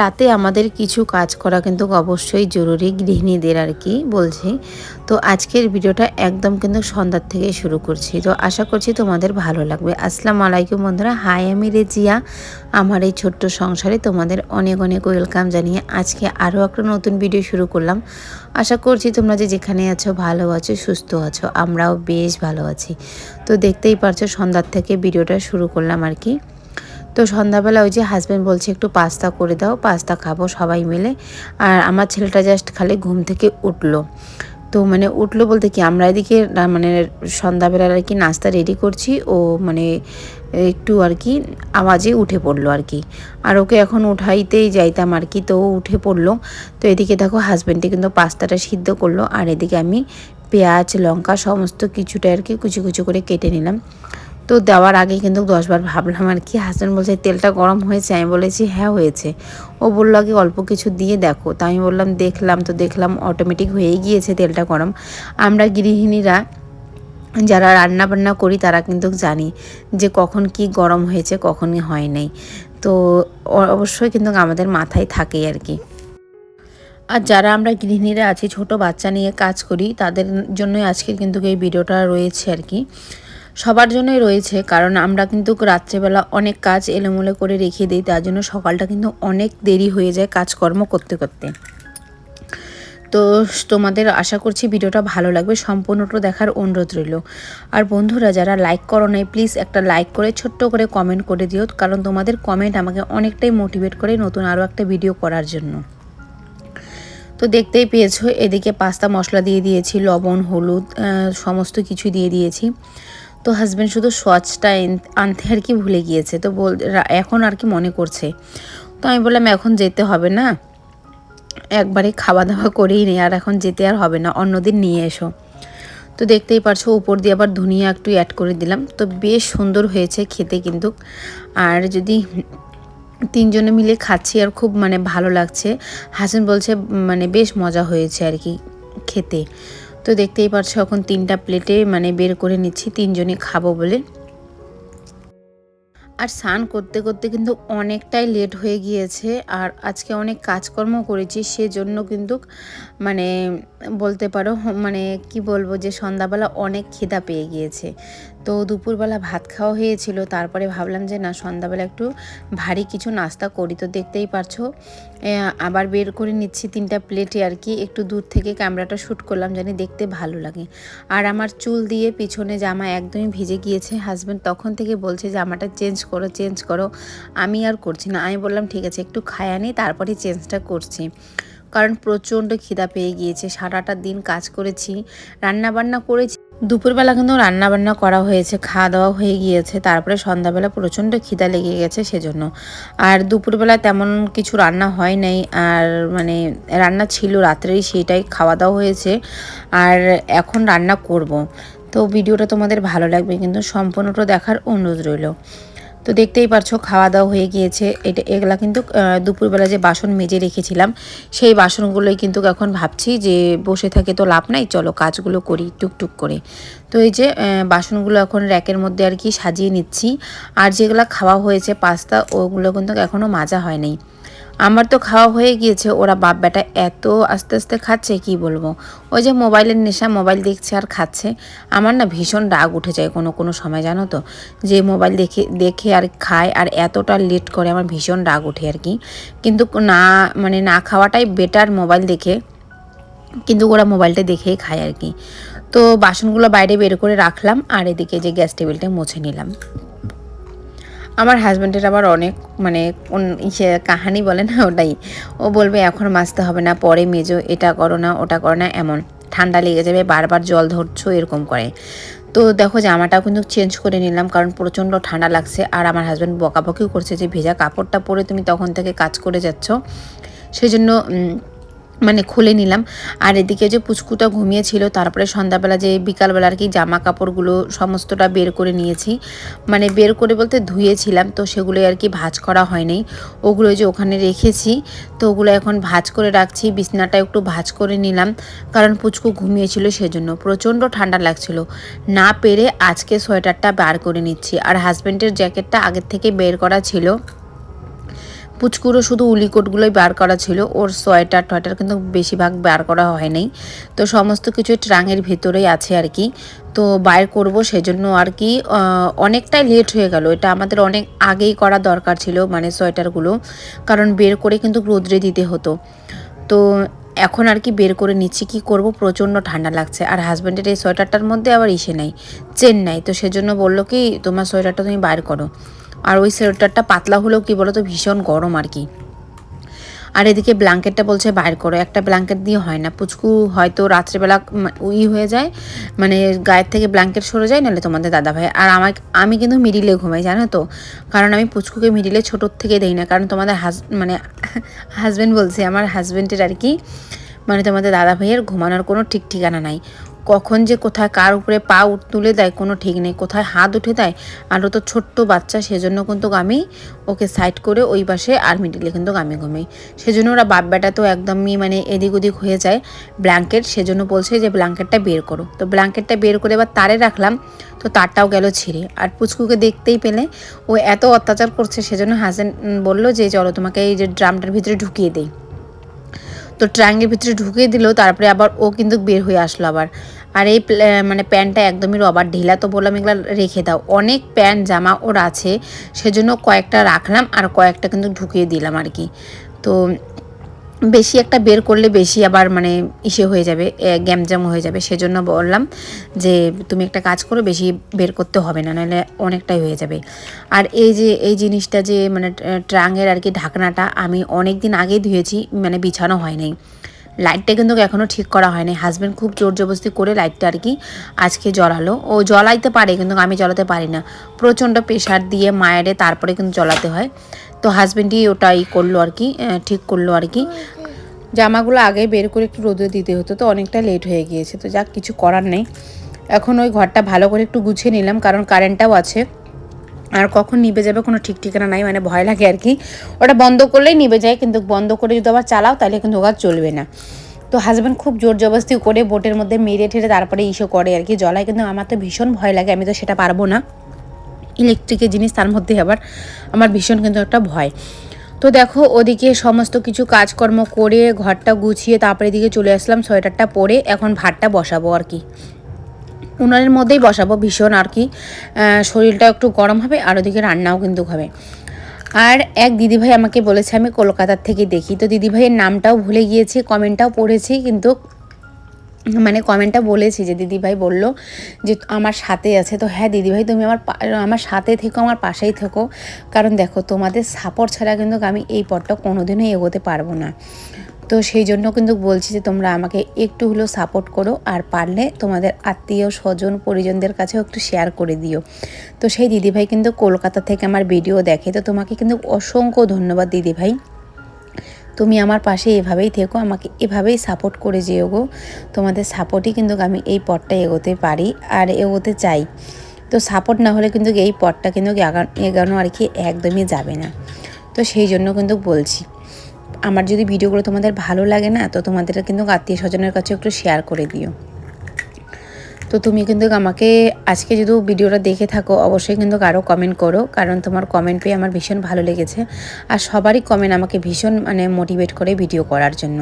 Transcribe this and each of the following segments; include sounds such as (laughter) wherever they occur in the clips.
রাতে আমাদের কিছু কাজ করা কিন্তু অবশ্যই জরুরি গৃহিণীদের আর কি বলছি। তো আজকের ভিডিওটা একদম কিন্তু সন্ধ্যার থেকে শুরু করছি। তো আশা করছি তোমাদের ভালো লাগবে। আসসালামু আলাইকুম বন্ধুরা। হাই, আমি রেজিয়া। আমার এই ছোট্ট সংসারে তোমাদের অনেক অনেক ওয়েলকাম জানিয়ে আজকে আরও একটা নতুন ভিডিও শুরু করলাম। আশা করছি তোমরা যে যেখানে আছো ভালো আছো, সুস্থ আছো, আমরাও বেশ ভালো আছি। তো দেখতেই পারছ সন্ধ্যার থেকে ভিডিওটা শুরু করলাম আর কি। তো সন্ধ্যাবেলা ওই যে হাজব্যান্ড বলছে, একটু পাস্তা করে দাও পাস্তা খাব সবাই মিলে। আর আমার ছেলেটা জাস্ট খালি ঘুম থেকে উঠল। তো মানে উঠল বলতে কি, আমরা এদিকে মানে সন্ধ্যাবেলার আর কি নাস্তা রেডি করছি। ও মানে একটু আর কি আওয়াজে উঠে পড়ল আর কি। আর ওকে এখন উঠাইতেই যাইতাম আর কি, তো উঠে পড়ল। তো এদিকে দেখো হাজব্যান্ডে কিন্তু পাস্তাটা সিদ্ধ করল। আর এদিকে আমি পেঁয়াজ, লঙ্কা সমস্ত কিছুটা আর কি কুচি কুচি করে কেটে নিলাম। তো দেওয়ার আগে কিন্তু দশবার ভাবলাম, আর কি হাসবেন্ড বলছে, তেলটা গরম হয়েছে? আমি বলেছি হ্যাঁ হয়েছে। ও বলল, আগে অল্প কিছু দিয়ে দেখো। তা আমি বললাম, দেখলাম। তো দেখলাম অটোমেটিক হয়েই গিয়েছে তেলটা গরম। আমরা গৃহিণীরা, যারা রান্না বান্না করি, তারা কিন্তু জানি যে কখন কি গরম হয়েছে কখন হয় নাই। তো অবশ্যই কিন্তু আমাদের মাথায় থাকে আর কি। আর যারা আমরা গৃহিণীরা আছি, ছোট বাচ্চা নিয়ে কাজ করি, তাদের জন্যই আজকের কিন্তু এই ভিডিওটা রয়েছে আর কি। সবার জন্যই রয়েছে, কারণ আমরা কিন্তু রাত্রেবেলা অনেক কাজ এলোমেলো করে রেখে দিই, তার জন্য সকালটা কিন্তু অনেক দেরি হয়ে যায় কাজকর্ম করতে করতে। তো তোমাদের আশা করছি ভিডিওটা ভালো লাগবে, সম্পূর্ণটা দেখার অনুরোধ রইল। আর বন্ধুরা, যারা লাইক করো নাই প্লিজ একটা লাইক করে, ছোট্ট করে কমেন্ট করে দিও, কারণ তোমাদের কমেন্ট আমাকে অনেকটাই মোটিভেট করে নতুন আরও একটা ভিডিও করার জন্য। তো দেখতেই পেয়েছ, এদিকে পাস্তা মশলা দিয়ে দিয়েছি, লবণ, হলুদ সমস্ত কিছু দিয়ে দিয়েছি। তো হাজব্যান্ড শুধু সচটা আনতে আর কি ভুলে গিয়েছে। তো বল এখন আর কি মনে করছে? তো আমি বললাম, এখন যেতে হবে না। একবারে খাওয়া দাওয়া করেই নেই আর এখন যেতে আর হবে না। অন্যদিন নিয়ে এসো। তো দেখতেই পারছ, উপর দিয়ে আবার ধনিয়া একটু অ্যাড করে দিলাম। তো বেশ সুন্দর হয়েছে খেতে কিন্তু। আর যদি তিনজনে মিলে খাচ্ছি, আর খুব মানে ভালো লাগছে। হাসান বলছে মানে বেশ মজা হয়েছে আর কি খেতে। তো দেখতেই পারছ এখন তিনটা প্লেটে মানে বের করে নিচ্ছি, তিনজনে খাব বলে। আর স্নান করতে করতে কিন্তু অনেকটাই লেট হয়ে গিয়েছে, আর আজকে অনেক কাজকর্ম করেছি, সেজন্য কিন্তু মানে বলতে পারো মানে কি বলব যে সন্ধ্যাবেলা অনেক খিদা পেয়ে গিয়েছে। তো দুপুরবেলা ভাত খাওয়া হয়েছিল, তারপরে ভাবলাম যে না, সন্ধ্যাবেলা একটু ভারী কিছু নাস্তা করি। তো দেখতেই পারছ আবার বের করে নিচ্ছি তিনটা প্লেটে আর কি। একটু দূর থেকে ক্যামেরাটা শ্যুট করলাম জানি দেখতে ভালো লাগে। আর আমার চুল দিয়ে পিছনে জামা একদমই ভিজে গিয়েছে। হাজব্যান্ড তখন থেকে বলছে, জামাটা চেঞ্জ করো চেঞ্জ করো। আমি আর করছি না। আমি বললাম, ঠিক আছে, একটু খায়া নিই তারপরে চেঞ্জটা করছি। কারণ প্রচণ্ড খিদা পেয়ে গিয়েছে। সারাটা দিন কাজ করেছি রান্না বান্না করেছি। দুপুরবেলা কিন্তু রান্না বান্না করা হয়েছে খাওয়া দাওয়া হয়ে গিয়েছে, তারপরে সন্ধ্যাবেলা প্রচণ্ড খিদা লেগে গেছে সেজন্য। আর দুপুরবেলা তেমন কিছু রান্না হয় নাই, আর মানে রান্না ছিল রাত্রেই সেটাই খাওয়া দাওয়া হয়েছে, আর এখন রান্না করব। তো ভিডিওটা তোমাদের ভালো লাগবে কিন্তু সম্পূর্ণটা দেখার অনুরোধ রইল। তো দেখতেই পারছ খাওয়া দাওয়া হয়ে গিয়েছে। এটা, এগুলা কিন্তু দুপুরবেলা যে বাসন মেজে রেখেছিলাম, সেই বাসনগুলোই কিন্তু এখন ভাবছি যে বসে থাকে তো লাভ নাই, চলো কাজগুলো করি, টুকটুক করে। তো এই যে বাসনগুলো এখন র্যাকের মধ্যে আর কি সাজিয়ে নিচ্ছি। আর যেগুলো খাওয়া হয়েছে, পাস্তা, ওগুলো কিন্তু এখনও মাজা হয় নাই। আমার তো খাওয়া হয়ে গিয়েছে, ওরা বাপ বেটা এত আস্তে আস্তে খাচ্ছে, কি বলব? ওই যে মোবাইলের নেশা, মোবাইল দেখছে আর খাচ্ছে। আমার না ভীষণ রাগ উঠে যায় কোনো কোনো সময়, জানো তো? যে মোবাইল দেখে দেখে আর খায় আর এতটা লেট করে আমার ভীষণ রাগ ওঠে আর কি। কিন্তু না মানে না খাওয়াটাই বেটার মোবাইল দেখে, কিন্তু ওরা মোবাইলটা দেখেই খায় আর কি। তো বাসনগুলো বাইরে বের করে রাখলাম আর এদিকে যে গ্যাস টেবিলটা মুছে নিলাম। আমার হাজব্যান্ডের আবার অনেক মানে ইসে কাহানি বলে না ওটাই। ও বলবে এখন মাজতে হবে না পরে মেজো এটা করো না ওটা করো না এমন। ঠান্ডা লেগে যাবে বারবার জল ধরছো এরকম করে। তো দেখো জামাটাও কিন্তু চেঞ্জ করে নিলাম কারণ প্রচণ্ড ঠান্ডা লাগছে। আর আমার হাজব্যান্ড বকাবকিও করছে যে ভেজা কাপড়টা পরে তুমি তখন থেকে কাজ করে যাচ্ছ। সেজন্য উম, মানে খুলে নিলাম। আর এদিকে যে পুচকুটা ঘুমিয়েছিল, তারপরে সন্ধ্যাবেলা যে বিকালবেলা আর কি জামা কাপড়গুলো সমস্তটা বের করে নিয়েছি। মানে বের করে বলতে ধুয়েছিলাম, তো সেগুলো আর কি ভাজ করা হয়নি। ওগুলো যে ওখানে রেখেছি, তো ওগুলো এখন ভাজ করে রাখছি। বিছনাটা একটু ভাজ করে নিলাম, কারণ পুচকু ঘুমিয়েছিল সেজন্য। প্রচণ্ড ঠান্ডা লাগছিল। না পেরে আজকে সোয়েটারটা বার করে নিচ্ছি। আর হাজব্যান্ডের জ্যাকেটটা আগের থেকে বের করা ছিল। পুচকুরও শুধু উলিকোটগুলোই বার করা ছিল, ওর সোয়েটার টয়েটার কিন্তু বেশিরভাগ বার করা হয় নাই তো সমস্ত কিছু ট্রাঙের ভিতরেই আছে আর কি। তো বাইর করব সেজন্য আর কি অনেকটাই লেট হয়ে গেল। এটা আমাদের অনেক আগেই করা দরকার ছিল মানে সোয়েটারগুলো, কারণ বের করে কিন্তু রোদ্রে দিতে হতো। তো এখন আর কি বের করে নিচ্ছি, কি করব? প্রচণ্ড ঠান্ডা লাগছে। আর হাজব্যান্ডের এই সোয়েটারটার মধ্যে আবার ইসে নাই, চেন নাই। তো সেজন্য বলল কি, তোমার সোয়েটারটা তুমি বাইর করো। আর ওই সোয়েটারটা পাতলা হলেও কি বলো তো ভীষণ গরম আর কি। আর এদিকে ব্ল্যাঙ্কেটটা বলছে বাইর করো, একটা ব্ল্যাঙ্কেট দিয়ে হয় না। পুচকু হয়তো রাত্রেবেলা ই হয়ে যায় মানে গায়ের থেকে ব্ল্যাঙ্কেট সরে যায়, নাহলে তোমাদের দাদা ভাই। আর আমার আমি কিন্তু মিডিলে ঘুমাই, জানো তো? কারণ আমি পুচকুকে মিডিলে ছোটোর থেকে দেই না, কারণ তোমাদের হাজ মানে (laughs) হাজব্যান্ড বলছে, আমার হাজব্যান্ডের আর কি মানে তোমাদের দাদা ভাইয়ের ঘুমানোর কোনো ঠিক ঠিকানা নাই। কখন যে কোথায় কার উপরে পা তুলে দেয় কোনো ঠিক নেই। কোথায় হাত উঠে দেয় আর ও তো ছোট্ট বাচ্চা, সেজন্য কিন্তু আমি ওকে সাইড করে ওই পাশে আর মিডিলে কিন্তু আমি ঘুমাই। সেজন্য ওরা বাপ বেটা তো একদমই মানে এদিক ওদিক হয়ে যায় ব্ল্যাঙ্কেট, সেজন্য বলছে যে ব্ল্যাঙ্কেটটা বের করো। তো ব্ল্যাঙ্কেটটা বের করে এবার তারে রাখলাম, তো তারটাও গেল ছিঁড়ে। আর পুচকুকে দেখতেই পেলে, ও এত অত্যাচার করছে, সেজন্য হাজেন বলল যে, চলো তোমাকে এই যে ড্রামটার ভিতরে ঢুকিয়ে দেই। তো ট্রাঙ্গের ভিতরে ঢুকিয়ে দিল, তারপরে আবার ও কিন্তু বের হয়ে আসলো আবার। আর এই মানে প্যান্টটা একদমই রবার ঢিলা, তো বললাম এগুলো রেখে দাও। অনেক প্যান্ট, জামা ওর আছে, সেজন্য কয়েকটা রাখলাম আর কয়েকটা কিন্তু ঢুকিয়ে দিলাম আর কি। তো বেশি একটা বের করলে বেশি আবার মানে ইসে হয়ে যাবে গ্যামজাম হয়ে যাবে। সেজন্য বললাম যে, তুমি একটা কাজ করো, বেশি বের করতে হবে না, নাহলে অনেকটাই হয়ে যাবে। আর এই যে, এই জিনিসটা যে মানে ট্রাঙ্গের আর কি ঢাকনাটা, আমি অনেক দিন আগেই ধুয়েছি মানে বিছানো হয় নাই। লাইটটা কিন্তু এখনও ঠিক করা হয়নি। হাজব্যান্ড খুব জোর জবরদস্তি করে লাইটটা আর কি আজকে জ্বলালো। ও জ্বলাইতে পারে কিন্তু আমি জ্বলাতে পারি না। প্রচণ্ড প্রেশার দিয়ে মায়েরে তারপরে কিন্তু জ্বলাতে হয়। তো হাজব্যান্ডই ওটাই করল আর কি ঠিক করল আর কি। জামাগুলো আগে বের করে একটু রোদে দিতে হতো, তো অনেকটা লেট হয়ে গিয়েছে। তো যাক, কিছু করার নেই। এখন ওই ঘরটা ভালো করে একটু গুছিয়ে নিলাম, কারণ কারেন্টটাও আছে। আর কখন নিভে যাবে কোনো ঠিক ঠিকানা নাই মানে ভয় লাগে আর কি। ওটা বন্ধ করলেই নিভে যায়, কিন্তু বন্ধ করে যদি আবার চালাও, তাহলে কিন্তু ওটা চলবে না। তো হাজব্যান্ড খুব জোর জবরদস্তি করে বোটের মধ্যে মেরে ঠেরে তারপরে ইস্যু করে আর কি জলায় কিন্তু আমার তো ভীষণ ভয় লাগে, আমি তো সেটা পারব না। ইলেকট্রিকের জিনিস তার মধ্যে আবার আমার ভীষণ কিন্তু একটা ভয়। তো দেখো, ওদিকে সমস্ত কিছু কাজকর্ম করে ঘরটা গুছিয়ে তারপরে এদিকে চলে আসলাম, সোয়েটারটা পরে এখন ভাতটা বসাবো আর কি। উনানের মধ্যেই বসাবো ভীষণ আর কি। শরীরটা একটু গরম হবে আর ওদিকে রান্নাও কিন্তু হবে। আর এক দিদিভাই আমাকে বলেছে, আমি কলকাতার থেকে দেখি। তো দিদিভাইয়ের নামটাও ভুলে গিয়েছি, কমেন্টটাও পড়েছি, কিন্তু মানে কমেন্টটা বলেছি যে দিদিভাই বলল যে, আমার সাথে আছে। তো হ্যাঁ দিদিভাই, তুমি আমার আমার সাথে থেকো, আমার পাশেই থেকো। কারণ দেখো, তোমাদের সাপোর্ট ছাড়া কিন্তু আমি এই পথটা কোনোদিনই এগোতে পারব না। তো সেই জন্য কিন্তু বলছি যে তোমরা আমাকে একটু হলেও সাপোর্ট করো আর পারলে তোমাদের আত্মীয় স্বজন পরিজনদের কাছেও একটু শেয়ার করে দিও। তো সেই দিদিভাই কিন্তু কলকাতা থেকে আমার ভিডিও দেখে, তো তোমাকে কিন্তু অসংখ্য ধন্যবাদ দিদিভাই। তুমি আমার পাশে এভাবেই থেকো, আমাকে এভাবেই সাপোর্ট করে যেও গো। তোমাদের সাপোর্টই কিন্তু আমি এই পথটা এগোতে পারি আর এগোতে চাই। তো সাপোর্ট না হলে কিন্তু এই পথটা কিন্তু এগানো আর কি একদমই যাবে না। তো সেই জন্য কিন্তু বলছি। আমার যদি ভিডিওগুলো তোমাদের ভালো লাগে না, তো তোমাদের কিন্তু আত্মীয় স্বজনের কাছে একটু শেয়ার করে দিও। তো তুমি কিন্তু আমাকে আজকে যদি ভিডিওটা দেখে থাকো, অবশ্যই কিন্তু আরও কমেন্ট করো, কারণ তোমার কমেন্ট পেয়ে আমার ভীষণ ভালো লেগেছে। আর সবারই কমেন্ট আমাকে ভীষণ মানে মোটিভেট করে ভিডিও করার জন্য।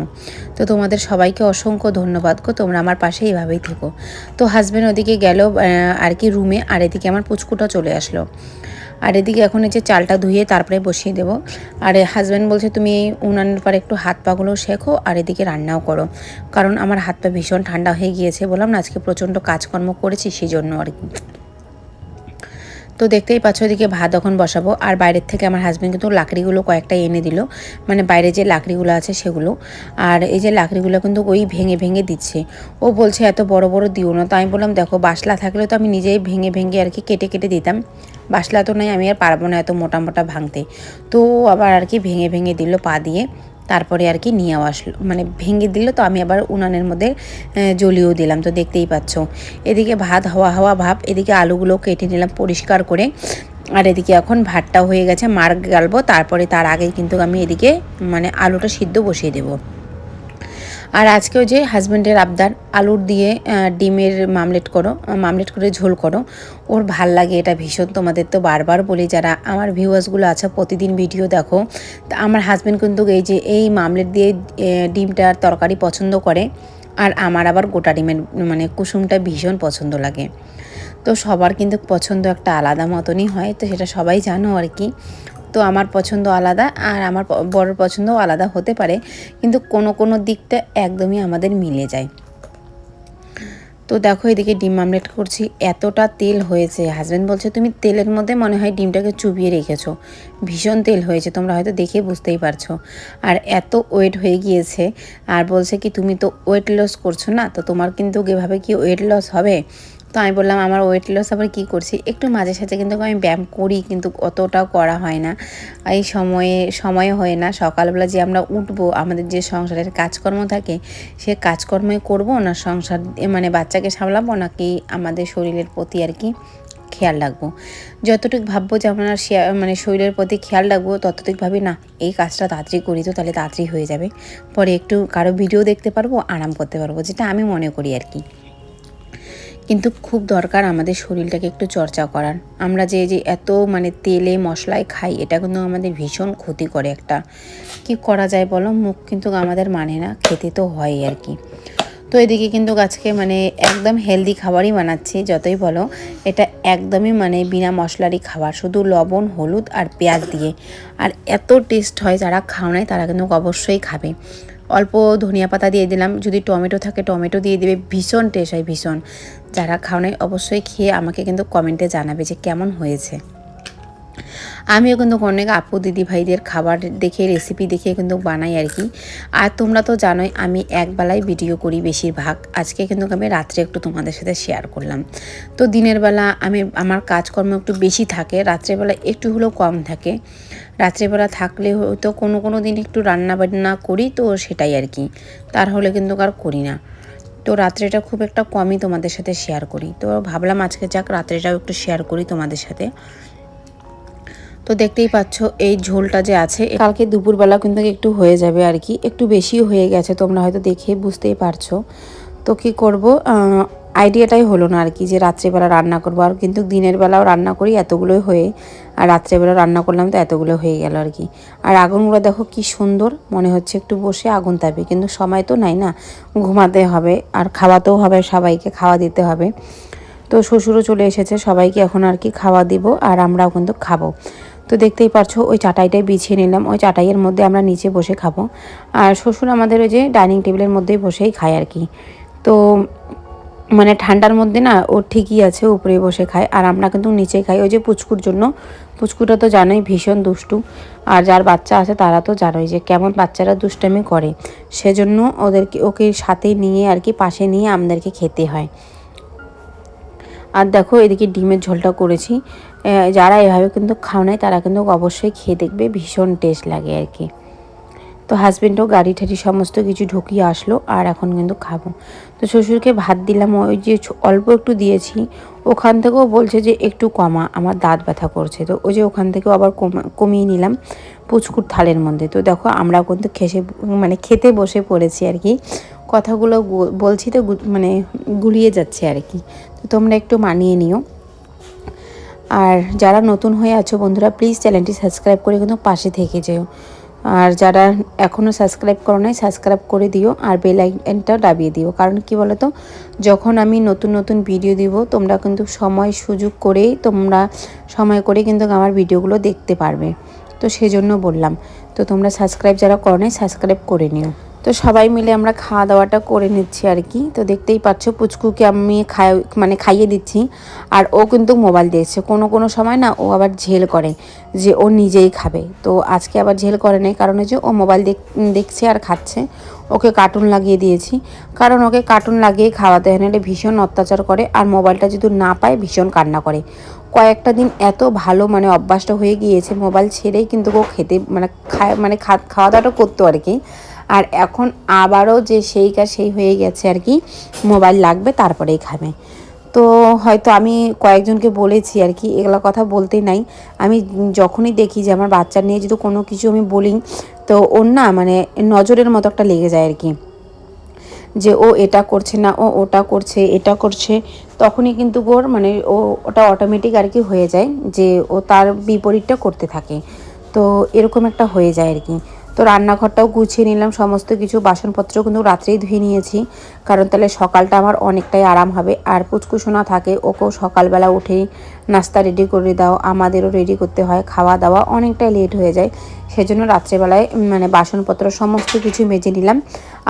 তো তোমাদের সবাইকে অসংখ্য ধন্যবাদ গো, তোমরা আমার পাশে এইভাবেই থেকো। তো হাজব্যান্ড ওদিকে গেল আর কি রুমে আর এদিকে আমার পুচকুটা চলে আসলো। আর এদিকে এখন হচ্ছে চালটা ধুয়ে তারপরে বসিয়ে দেবো। আর হাজব্যান্ড বলছে, তুমি উনানের পর একটু হাত পাগুলো শেখো আর এদিকে রান্নাও করো। কারণ আমার হাত পা ভীষণ ঠান্ডা হয়ে গিয়েছে, বললাম না, আজকে প্রচণ্ড কাজকর্ম করেছি সেই জন্য আর কি। তো দেখতেই পাচ্ছ এদিকে ভাত এখন বসাবো। আর বাইরের থেকে আমার হাজব্যান্ড কিন্তু লাকড়িগুলো কয়েকটা এনে দিল। মানে বাইরে যে লাকড়িগুলো আছে সেগুলো। আর এই যে লাকড়িগুলো কিন্তু ওই ভেঙে ভেঙে দিচ্ছে। ও বলছে, এত বড় বড় দিও না। তো আমি বললাম, দেখো, বাসলা থাকলে তো আমি নিজেই ভেঙে ভেঙে আর কি কেটে কেটে দিতাম। বাসলা তো নাই, আমি আর পারব না এত মোটা মোটা ভাঙতে। তো আবার আর কি ভেঙে ভেঙে দিল পা দিয়ে। তারপরে আর কি নিয়েও আসলো। মানে ভেঙে দিল তো আমি আবার উনানের মধ্যে জলিয়েও দিলাম। তো দেখতেই পাচ্ছ। এদিকে ভাত, হাওয়া হাওয়া ভাব, এদিকে আলুগুলো কেটে নিলাম পরিষ্কার করে। আর এদিকে এখন ভাতটা হয়ে গেছে, মার গালবো। তারপরে তার আগে কিন্তু আমি এদিকে মানে আলুটা সিদ্ধ বসিয়ে দেবো। আর আজকেও যে হাজব্যান্ডের আবদার, আলুর দিয়ে ডিমের মামলেট করো মামলেট করে ঝোল করো। ওর ভালো লাগে এটা ভীষণ, তোমাদের তো বারবার বলি, যারা আমার ভিউয়ার্সগুলো আছে, প্রতিদিন ভিডিও দেখো, তা আমার হাজব্যান্ড কিন্তু এই যে, এই মামলেট দিয়ে ডিমটার তরকারি পছন্দ করে, আর আমার আবার গোটা ডিমের মানে কুসুমটা ভীষণ পছন্দ লাগে। তো সবার কিন্তু পছন্দ একটা আলাদা মতনই হয়, তো সেটা সবাই জানো আর কি। তো আমার পছন্দ আলাদা আর আমার বড়র পছন্দও আলাদা হতে পারে, কিন্তু কোনো কোনো দিকটা একদমই আমাদের মিলে যায়। তো দেখো এদিকে ডিম আমলেট করছি, এতটা তেল হয়েছে। হাজব্যান্ড বলছে, তুমি তেলের মধ্যে মনে হয় ডিমটাকে চুবিয়ে রেখেছো। ভীষণ তেল হয়েছে, তোমরা হয়তো দেখে বুঝতেই পারছ। আর এত ওয়েট হয়ে গিয়েছে, আর বলছে কি, তুমি তো ওয়েট লস করছ না, তো তোমার কিন্তু এভাবে কি ওয়েট লস হবে? তো আমি বললাম, আমার ওয়েট লস আবার কী করছি? একটু মাঝে সাঝে কিন্তু আমি ব্যায়াম করি, কিন্তু অতটাও করা হয় না। এই সময়ে, সময় হয় না। সকালবেলা যে আমরা উঠবো, আমাদের যে সংসারের কাজকর্ম থাকে, সে কাজকর্মই করব না, সংসার মানে বাচ্চাকে সামলাবো নাকি আমাদের শরীরের প্রতি আর কি খেয়াল রাখব? যতটুকু ভাববো যে আমরা মানে শরীরের প্রতি খেয়াল রাখব, ততটুকু ভাবি, না, এই কাজটা তাড়াতাড়ি করি তো, তাহলে তাড়াতাড়ি হয়ে যাবে। পরে একটু কারও ভিডিও দেখতে পারব, আরাম করতে পারব, যেটা আমি মনে করি আর কি। কিন্তু খুব দরকার আমাদের শরীরটাকে একটু চর্চা করার। আমরা যে যে এত মানে তেলে মশলায় খাই, এটা কিন্তু আমাদের ভীষণ ক্ষতি করে একটা। কি করা যায় বলো? মুখ কিন্তু আমাদের মানে না, খেতে তো হয় আর কি। তো এদিকে কিন্তু আজকে মানে একদম হেলদি খাবারই বানাচ্ছি, যতই বলো। এটা একদমই মানে বিনা মশলারই খাবার, শুধু লবণ, হলুদ আর পেঁয়াজ দিয়ে। আর এত টেস্ট হয়, যারা খাও নাই তারা কিন্তু অবশ্যই খাবে। অল্প ধনিয়া পাতা দিয়ে দিলাম। যদি টমেটো থাকে, টমেটো দিয়ে দেবে। ভীষণ টেস্ট হয়, ভীষণ। যারা খাও অবশ্যই খেয়ে আমাকে কিন্তু কমেন্টে জানাবে যে কেমন হয়েছে। আমিও কিন্তু অনেক আপু দিদি ভাইদের খাবার দেখে রেসিপি দেখে কিন্তু বানাই আর কি। আর তোমরা তো জানোই, আমি একবেলায় ভিডিও করি বেশিরভাগ। আজকে কিন্তু আমি রাত্রে একটু তোমাদের সাথে শেয়ার করলাম। তো দিনের বেলা আমি, আমার কাজকর্ম একটু বেশি থাকে রাত্রেবেলা একটু হলেও কম থাকে। রাত্রেবেলা থাকলে হয়তো কোনো কোনো দিন একটু রান্না বান্না করি তো সেটাই আর কি। তার হলে কিন্তু আর করি না। তো রাত্রেটা খুব একটা কমই তোমাদের সাথে শেয়ার করি। তো ভাবলাম আজকে যাক, রাত্রেটাও একটু শেয়ার করি তোমাদের সাথে। তো দেখতেই পাচ্ছ এই ঝোলটা যে আছে কালকে দুপুরবেলা কিন্তু একটু হয়ে যাবে আর কি। একটু বেশি হয়ে গেছে, তোমরা হয়তো দেখে বুঝতেই পারছ। তো কি করব? আইডিয়াটাই হলো না আর কি যে রাত্রেবেলা রান্না করব। আর কিন্তু দিনের বেলাও রান্না করি, এতগুলোই হয়ে, আর রাত্রেবেলা রান্না করলাম তো এতগুলো হয়ে গেল আর কি। আর আগুনগুলো দেখো কি সুন্দর, মনে হচ্ছে একটু বসে আগুন তাপে, কিন্তু সময় তো নাই না, ঘুমাতে হবে, আর খাওয়াতেও হবে, সবাইকে খাওয়া দিতে হবে। তো শ্বশুরও চলে এসেছে, সবাইকে এখন আর কি খাওয়া দিব, আর আমরাও কিন্তু খাব। তো দেখতেই পারছ, ওই চাটাইটাই বিছিয়ে নিলাম। ওই চাটাইয়ের মধ্যে আমরা নিচে বসে খাব। আর শ্বশুর আমাদের ওই যে ডাইনিং টেবিলের মধ্যেই বসেই খায় আর কি। তো মানে ঠান্ডার মধ্যে না, ও ঠিকই আছে উপরে বসে খায়। আর আমরা কিন্তু নিচে খাই। ওই যে পুচকুর জন্য। পুচকুটা তো জানোই, ভীষণ দুষ্টু। আর যার বাচ্চা আছে, তারা তো জানোই যে কেমন বাচ্চারা দুষ্টামি করে। সেজন্য ওদেরকে, ওকে সাথে নিয়ে আর কি, পাশে নিয়ে আমাদেরকে খেতে হয়। আর দেখো, এদিকে ডিমের ঝোলটা করেছি। যারা এভাবে কিন্তু খাও নাই, তারা কিন্তু অবশ্যই খেয়ে দেখবে, ভীষণ টেস্ট লাগে আর কি। তো হাজব্যান্ডও গাড়ি ঠাড়ি সমস্ত কিছু ঢুকিয়ে আসলো, আর এখন কিন্তু খাব। তো শ্বশুরকে ভাত দিলাম, ওই যে অল্প একটু দিয়েছি, ওখান থেকেও বলছে যে একটু কমা, আমার দাঁত ব্যথা করছে। তো ওই যে ওখান থেকেও আবার কমা- কমিয়ে নিলাম পুচকুর থালের মধ্যে। তো দেখো আমরা কিন্তু খেসে মানে খেতে বসে পড়েছি আর কি। কথাগুলো বলছি তো মানে গুলিয়ে যাচ্ছে আর কি। তো তোমরা একটু মানিয়ে নিও। আর যারা নতুন হয়ে আছো বন্ধুরা প্লিজ চ্যানেলটি সাবস্ক্রাইব করে কিন্তু পাশে থেকে যেও। আর যারা এখনও সাবস্ক্রাইব করো নাই সাবস্ক্রাইব করে দিও আর বেল আইকনটা দাবিয়ে দিও। কারণ কি বলো তো যখন আমি নতুন নতুন ভিডিও দিব, তোমরা কিন্তু সময় সুযোগ করেই, তোমরা সময় করে কিন্তু আমার ভিডিওগুলো দেখতে পারবে। তো সেই জন্য বললাম। তো তোমরা সাবস্ক্রাইব যারা করো নাই সাবস্ক্রাইব করে নিও। তো সবাই মিলে আমরা খাওয়া দাওয়াটা করে নিচ্ছি আর কি। তো দেখতেই পাচ্ছ পুচকুকে আমি খাই মানে খাইয়ে দিচ্ছি। আর ও কিন্তু মোবাইল দেখছে কোনো কোনো সময় না ও আবার ঝেল করে যে ও নিজেই খাবে। তো আজকে আবার ঝেল করে নেই। কারণ যে ও মোবাইল দেখ- দেখছে আর খাচ্ছে। ওকে কার্টুন লাগিয়ে দিয়েছি। কারণ ওকে কার্টুন লাগিয়ে খাওয়াতে হয়। নাহলে ভীষণ অত্যাচার করে। আর মোবাইলটা যদি না পায়, ভীষণ কান্না করে। কয়েকটা দিন এত ভালো মানে অভ্যাসটা হয়ে গিয়েছে। মোবাইল ছেড়েই কিন্তু ও খেতে মানে খায় মানে খাওয়া দাওয়াটা করতো আর কি। আর এখন আবারও যে সেই কাজ সেই হয়ে গেছে আর কি, মোবাইল লাগবে, তারপরেই খাবে। তো হয়তো আমি কয়েকজনকে বলেছি আর কি, এগুলো কথা বলতে নাই। আমি যখনই দেখি যে আমার বাচ্চা নিয়ে যদি কোনো কিছু আমি বলি, তো ওর না মানে নজরের মতো একটা লেগে যায় আর কি। যে ও এটা করছে না, ও ওটা করছে, এটা করছে, তখনই কিন্তু ওর মানে ও ওটা অটোমেটিক আর কি হয়ে যায় যে ও তার বিপরীতটা করতে থাকে। তো এরকম একটা হয়ে যায় আর কি। তো রান্নাঘরটাও গুছিয়ে নিলাম, সমস্ত কিছু, বাসনপত্র কিন্তু রাত্রেই ধুয়ে নিয়েছি। কারণ তাহলে সকালটা আমার অনেকটাই আরাম হবে। আর পুচকুসোনা থাকে, ওকেও সকালবেলা উঠেই নাস্তা রেডি করে দাও, আমাদেরও রেডি করতে হয় খাওয়া দাওয়া অনেকটাই লেট হয়ে যায়। সেজন্য রাত্রেবেলায় মানে বাসনপত্র সমস্ত কিছু মেজে নিলাম।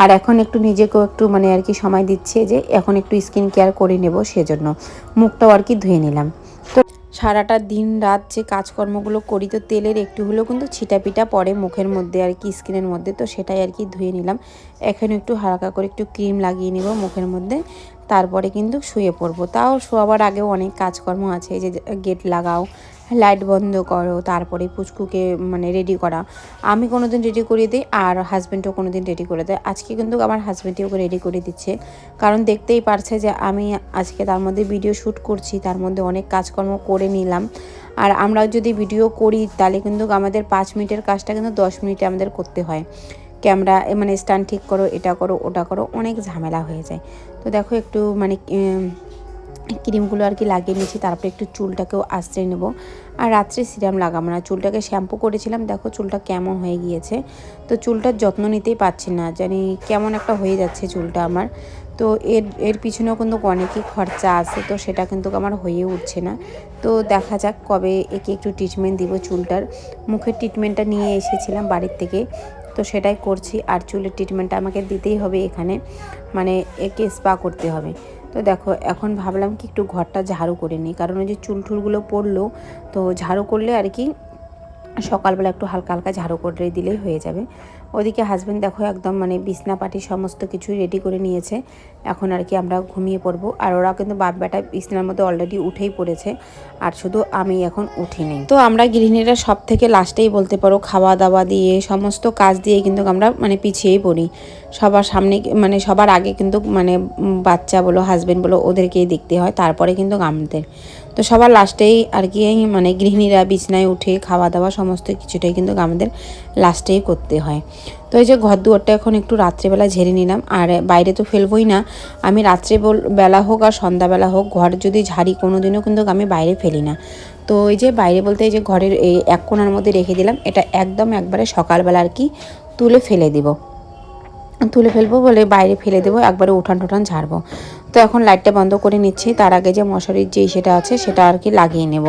আর এখন একটু নিজেকেও একটু মানে আর কি সময় দিচ্ছে যে, এখন একটু স্কিন কেয়ার করে নেব, সেজন্য মুখটাও আর কি ধুয়ে নিলাম। তো সারাটা দিন রাত যে কাজকর্মগুলো করি, তো তেলের একটু হলেও কিন্তু ছিটাপিটা পড়ে মুখের মধ্যে আর কি, স্কিনের মধ্যে, তো সেটাই আর কি ধুয়ে নিলাম। এখন একটু হালকা করে একটু ক্রিম লাগিয়ে নিব মুখের মধ্যে, তারপরে কিন্তু শুয়ে পড়ব। তাও শোয়াবার আগেও অনেক কাজকর্ম আছে যে, গেট লাগাও লাইট বন্ধ করো, তারপরে পুচকুকে মানে রেডি করা। আমি কোনো দিন রেডি করে দিই আর হাজব্যান্ডও কোনো দিন রেডি করে দেয়। আজকে কিন্তু আমার হাজব্যান্ডই ওকে রেডি করে দিচ্ছে। কারণ দেখতেই পারছে যে আমি আজকে তার মধ্যে ভিডিও শ্যুট করছি, তার মধ্যে অনেক কাজকর্ম করে নিলাম। আর আমরা যদি ভিডিও করি, তাহলে কিন্তু আমাদের পাঁচ মিনিটের কাজটা কিন্তু দশ মিনিটে আমাদের করতে হয়। ক্যামেরা মানে স্ট্যান্ড ঠিক করো, এটা করো, ওটা করো, অনেক ঝামেলা হয়ে যায়। তো দেখো একটু মানে ক্রিমগুলো আর কি লাগিয়ে নিয়েছি, তারপরে একটু চুলটাকেও আশ্রয় নেব। আর রাত্রে সিরাম লাগাবো না, চুলটাকে শ্যাম্পু করেছিলাম, দেখো চুলটা কেমন হয়ে গিয়েছে। তো চুলটার যত্ন নিতেই পারছি না, জানি কেমন একটা হয়ে যাচ্ছে চুলটা আমার। তো এর এর পিছনেও কিন্তু অনেকই খরচা আছে, তো সেটা কিন্তু আমার হয়ে উঠছে না। তো দেখা যাক কবে একে একটু ট্রিটমেন্ট দিব চুলটার। মুখের ট্রিটমেন্টটা নিয়ে এসেছিলাম বাড়ির থেকে, তো সেটাই করছি। আর চুলের ট্রিটমেন্টটা আমাকে দিতেই হবে এখানে মানে একে স্পা করতে হবে। তো দেখো, এখন ভাবলাম কি একটু ঘরটা ঝাড়ু করে নিই। কারণ ওই যে চুল টুলগুলো পড়ল, তো ঝাড়ু করলে আর কি সকালবেলা একটু হালকা হালকা ঝাড়ু করে দিলেই হয়ে যাবে। ওদিকে হাজব্যান্ড দেখো একদম মানে বিছনা পাটি সমস্ত কিছু রেডি করে নিয়েছে। এখন আর কি আমরা ঘুমিয়ে পড়ব। আর ওরা কিন্তু বাপ বেটা বিছনার মধ্যে অলরেডি উঠেই পড়েছে। আর শুধু আমি এখন উঠিনি। তো আমরা গৃহিণীরা সব থেকে লাস্টেই বলতে পারো খাওয়া দাওয়া দিয়ে, সমস্ত কাজ দিয়ে কিন্তু আমরা মানে পিছিয়েই পড়ি। সবার সামনে মানে সবার আগে কিন্তু মানে বাচ্চা বলো হাজব্যান্ড বলো, ওদেরকেই দেখতে হয়। তারপরে কিন্তু আমাদের। তো সবার লাস্টেই আর কি মানে গৃহিণীরা বিছনায় উঠে খাওয়া দাওয়া সমস্ত কিছুটাই কিন্তু আমাদের লাস্টেই করতে হয়। তো এই যে ঘর দুয়ারটা এখন একটু রাত্রেবেলা ঝেড়ে নিলাম, আর বাইরে তো ফেলবই না। আমি রাত্রে বেলা হোক আর সন্ধ্যাবেলা হোক, ঘর যদি ঝাড়ি কোনো দিনও কিন্তু আমি বাইরে ফেলি না। তো এই যে বাইরে বলতে এই যে ঘরের এই এক কোনার মধ্যে রেখে দিলাম, এটা একদম একবারে সকালবেলা আর কি তুলে ফেলে দিব। তুলে ফেলব বলে বাইরে ফেলে দেবো, একবারে উঠান টুঠান ঝাড়বো। তো এখন লাইটটা বন্ধ করে নিচ্ছি। তার আগে যে মশারির যেই সেটা আছে, সেটা আর কি লাগিয়ে নেব।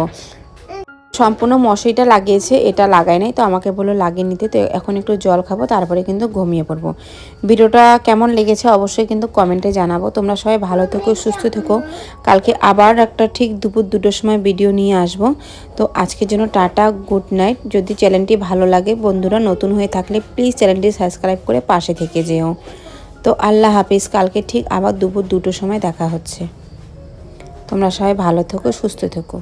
সম্পূর্ণ মশারিটা লাগিয়েছে, এটা লাগাই নাই, তো আমাকে বলল লাগিয়ে নিতে। তো এখন একটু জল খাব, তারপরে কিন্তু ঘুমিয়ে পড়ব। ভিডিওটা কেমন লেগেছে অবশ্যই কিন্তু কমেন্টে জানাব। তোমরা সবাই ভালো থেকো, সুস্থ থেকো। কালকে আবার একটা ঠিক দুপুর দুটোর সময় ভিডিও নিয়ে আসব। তো আজকের জন্য টাটা গুড নাইট যদি চ্যানেলটি ভালো লাগে, বন্ধুরা নতুন হয়ে থাকলে প্লিজ চ্যানেলটি সাবস্ক্রাইব করে পাশে থেকে যেও। তো আল্লাহ হাফিজ, কালকে ঠিক আবার দুপুর দুটোর সময় দেখা হচ্ছে। তোমরা সবাই ভালো থেকো, সুস্থ থেকো।